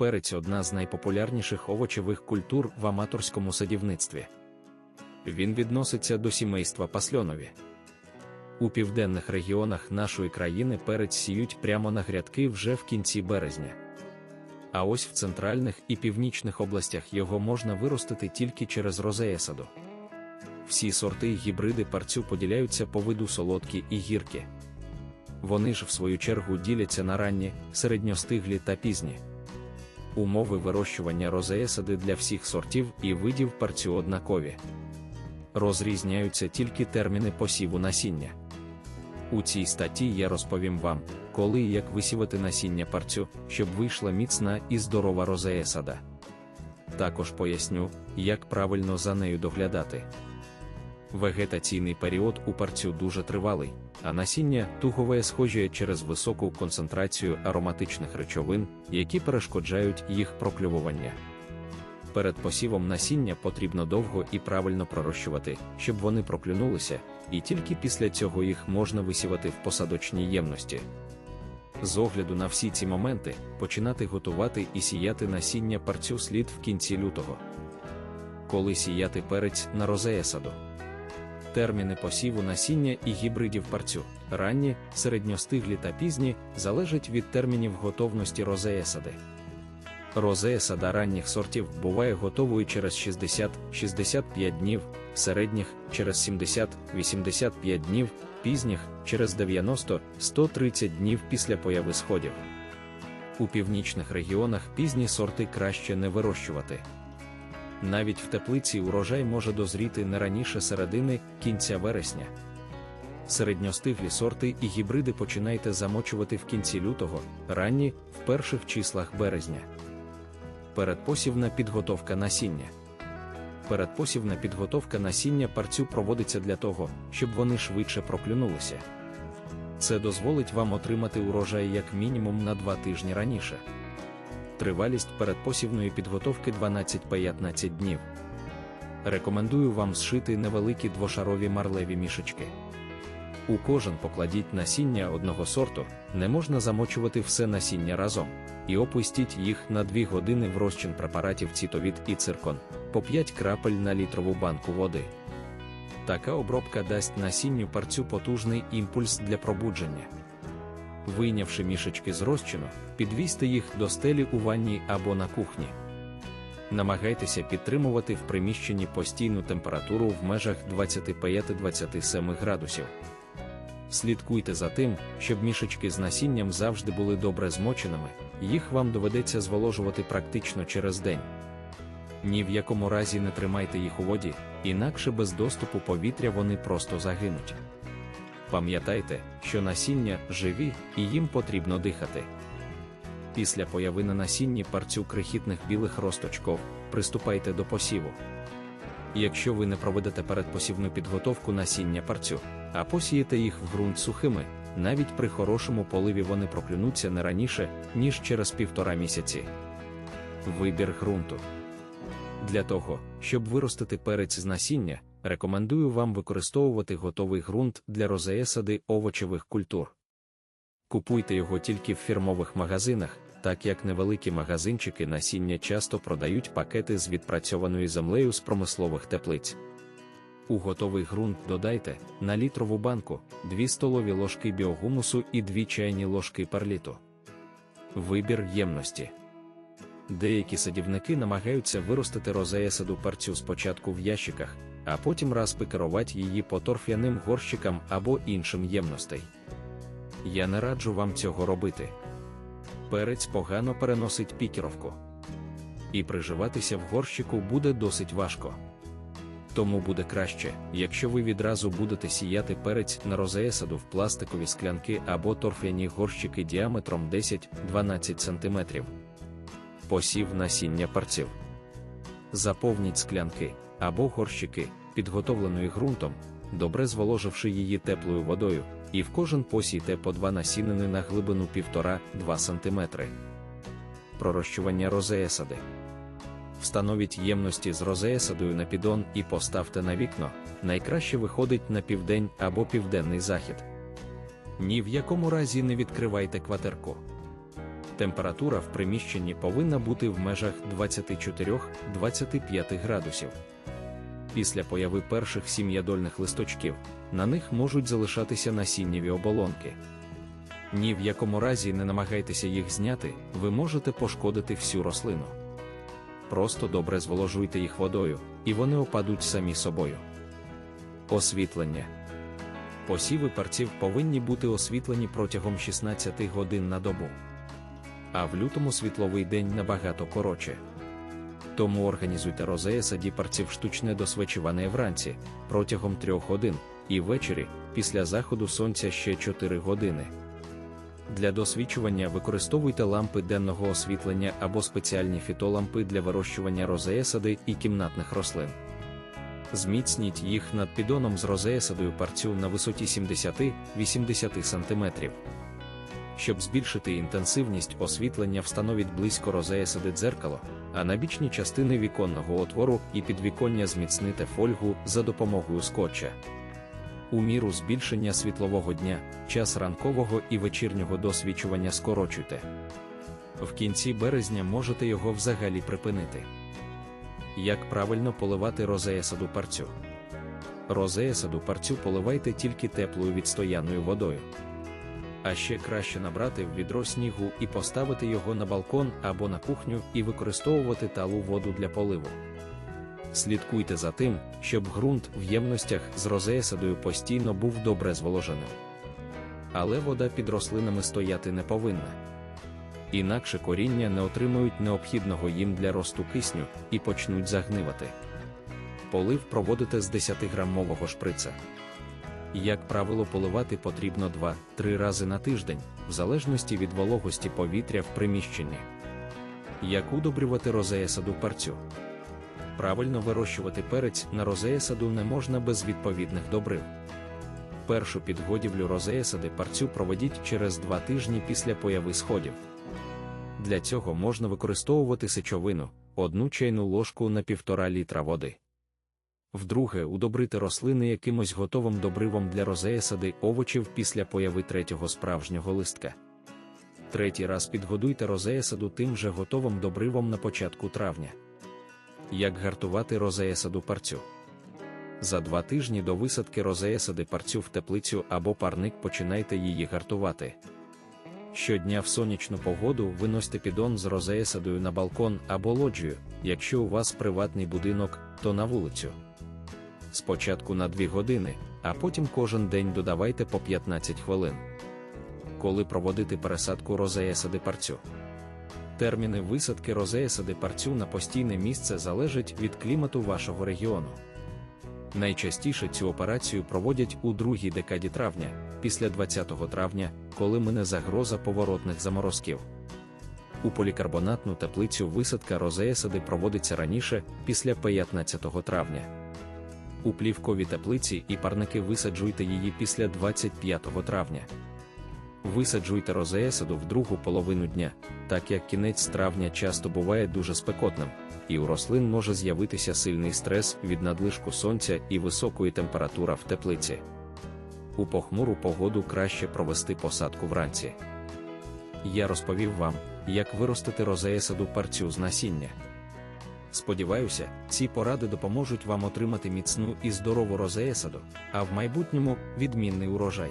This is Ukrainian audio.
перець одна з найпопулярніших овочевих культур в аматорському садівництві. Він відноситься до сімейства пасльонові. У південних регіонах нашої країни перець сіють прямо на грядки вже в кінці березня. А ось в центральних і північних областях його можна виростити тільки через розеесаду. Всі сорти й гібриди парцю поділяються по виду солодкі і гіркі. Вони ж, в свою чергу, діляться на ранні, середньостиглі та пізні. Умови вирощування розеесади для всіх сортів і видів парцю однакові. Розрізняються тільки терміни посіву насіння. У цій статті я розповім вам, коли і як висівати насіння парцю, щоб вийшла міцна і здорова розеесада. Також поясню, як правильно за нею доглядати. Вегетаційний період у парцю дуже тривалий, а насіння тугове схожує через високу концентрацію ароматичних речовин, які перешкоджають їх проклювування. Перед посівом насіння потрібно довго і правильно пророщувати, щоб вони проклюнулися, і тільки після цього їх можна висівати в посадочній ємності. З огляду на всі ці моменти, починати готувати і сіяти насіння парцю слід в кінці лютого. Коли сіяти перець на розеесаду. Терміни посіву насіння і гібридів парцю, ранні, середньостиглі та пізні, залежать від термінів готовності розеесади. Розеесада ранніх сортів буває готовою через 60-65 днів, середніх через 70-85 днів, пізніх через 90-130 днів після появи сходів. У північних регіонах пізні сорти краще не вирощувати. Навіть в теплиці урожай може дозріти не раніше середини кінця вересня. Середньостиглі сорти і гібриди починайте замочувати в кінці лютого, ранні в перших числах березня. Передпосівна підготовка насіння. Передпосівна підготовка насіння парцю проводиться для того, щоб вони швидше проклюнулися. Це дозволить вам отримати урожай як мінімум на 2 тижні раніше. Тривалість передпосівної підготовки 12-15 днів. Рекомендую вам зшити невеликі двошарові марлеві мішечки. У кожен покладіть насіння одного сорту, не можна замочувати все насіння разом, і опустіть їх на 2 години в розчин препаратів цітовід і циркон, по 5 крапель на літрову банку води. Така обробка дасть насінню парцю потужний імпульс для пробудження. Вийнявши мішечки з розчину, підвісьте їх до стелі у ванні або на кухні. Намагайтеся підтримувати в приміщенні постійну температуру в межах 25-27 градусів. Слідкуйте за тим, щоб мішечки з насінням завжди були добре змоченими, їх вам доведеться зволожувати практично через день. Ні в якому разі не тримайте їх у воді, інакше без доступу повітря вони просто загинуть. Пам'ятайте, що насіння живі і їм потрібно дихати. Після появи на насінні парцю крихітних білих росточков приступайте до посіву. Якщо ви не проведете передпосівну підготовку насіння парцю, а посієте їх в ґрунт сухими, навіть при хорошому поливі вони проклюнуться не раніше, ніж через півтора місяці. Вибір ґрунту. Для того, щоб виростити перець з насіння, рекомендую вам використовувати готовий ґрунт для розеесади овочевих культур. Купуйте його тільки в фірмових магазинах, так як невеликі магазинчики насіння часто продають пакети з відпрацьованою землею з промислових теплиць. У готовий ґрунт додайте на літрову банку 2 столові ложки біогумусу і 2 чайні ложки перліту. Вибір ємності. Деякі садівники намагаються виростити розеесаду парцю спочатку в ящиках, а потім раз пикерувати її по торф'яним горщикам або іншим ємностей. Я не раджу вам цього робити. Перець погано переносить пікеровку. І приживатися в горщику буде досить важко. Тому буде краще, якщо ви відразу будете сіяти перець на розеесаду в пластикові склянки або торф'яні горщики діаметром 10-12 см. Посів насіння парців. Заповніть склянки або горщики, підготовленою ґрунтом, добре зволоживши її теплою водою, і в кожен посійте по два насінини на глибину 1,5-2 см. Пророщування розеесади. Встановіть ємності з розеесадою на підон і поставте на вікно, найкраще виходить на південь або південний захід. Ні в якому разі не відкривайте кватерку. Температура в приміщенні повинна бути в межах 24-25 градусів. Після появи перших сім'ядольних листочків на них можуть залишатися насіннєві оболонки. Ні в якому разі не намагайтеся їх зняти, ви можете пошкодити всю рослину. Просто добре зволожуйте їх водою, і вони опадуть самі собою. Освітлення посіви парців повинні бути освітлені протягом 16 годин на добу. А в лютому світловий день набагато коротше. Тому організуйте розея саді парців штучне досвечування вранці протягом 3 годин, і ввечері, після заходу сонця ще 4 години. Для досвідчування використовуйте лампи денного освітлення або спеціальні фітолампи для вирощування розеясади і кімнатних рослин. Зміцніть їх над підоном з розеясадою парцю на висоті 70-80 см. Щоб збільшити інтенсивність освітлення, встановіть близько розеясади дзеркало, а на бічні частини віконного отвору і підвіконня зміцните фольгу за допомогою скотча. У міру збільшення світлового дня, час ранкового і вечірнього досвідчування скорочуйте. В кінці березня можете його взагалі припинити. Як правильно поливати розеясаду парцю? Розеясаду парцю поливайте тільки теплою відстояною водою. А ще краще набрати відро снігу і поставити його на балкон або на кухню і використовувати талу воду для поливу. Слідкуйте за тим, щоб ґрунт в ємностях з розеясадою постійно був добре зволоженим. Але вода під рослинами стояти не повинна. Інакше коріння не отримують необхідного їм для росту кисню і почнуть загнивати. Полив проводите з 10-грамового шприца. Як правило, поливати потрібно 2-3 рази на тиждень, в залежності від вологості повітря в приміщенні. Як удобрювати розеясаду парцю? Правильно вирощувати перець на розеясаду не можна без відповідних добрив. Першу підгодівлю розеясади парцю проведіть через 2 тижні після появи сходів. Для цього можна використовувати сечовину, одну чайну ложку на 1,5 літра води. Вдруге, удобрити рослини якимось готовим добривом для розеясади овочів після появи третього справжнього листка. Третій раз підгодуйте розеясаду тим же готовим добривом на початку травня. Як гартувати розеясаду парцю? За два тижні до висадки розеясади парцю в теплицю або парник починайте її гартувати. Щодня в сонячну погоду виносьте підон з розеясадою на балкон або лоджію, якщо у вас приватний будинок, то на вулицю. Спочатку на 2 години, а потім кожен день додавайте по 15 хвилин. Коли проводити пересадку розеясади парцю. Терміни висадки розеясади парцю на постійне місце залежать від клімату вашого регіону. Найчастіше цю операцію проводять у другій декаді травня, після 20 травня, коли мине загроза поворотних заморозків. У полікарбонатну теплицю висадка розеясади проводиться раніше, після 15 травня. У плівкові теплиці і парники висаджуйте її після 25 травня. Висаджуйте розеясаду в другу половину дня, так як кінець травня часто буває дуже спекотним, і у рослин може з'явитися сильний стрес від надлишку сонця і високої температури в теплиці. У похмуру погоду краще провести посадку вранці. Я розповів вам, як виростити розеясаду парцю з насіння. Сподіваюся, ці поради допоможуть вам отримати міцну і здорову розеясаду, а в майбутньому відмінний урожай.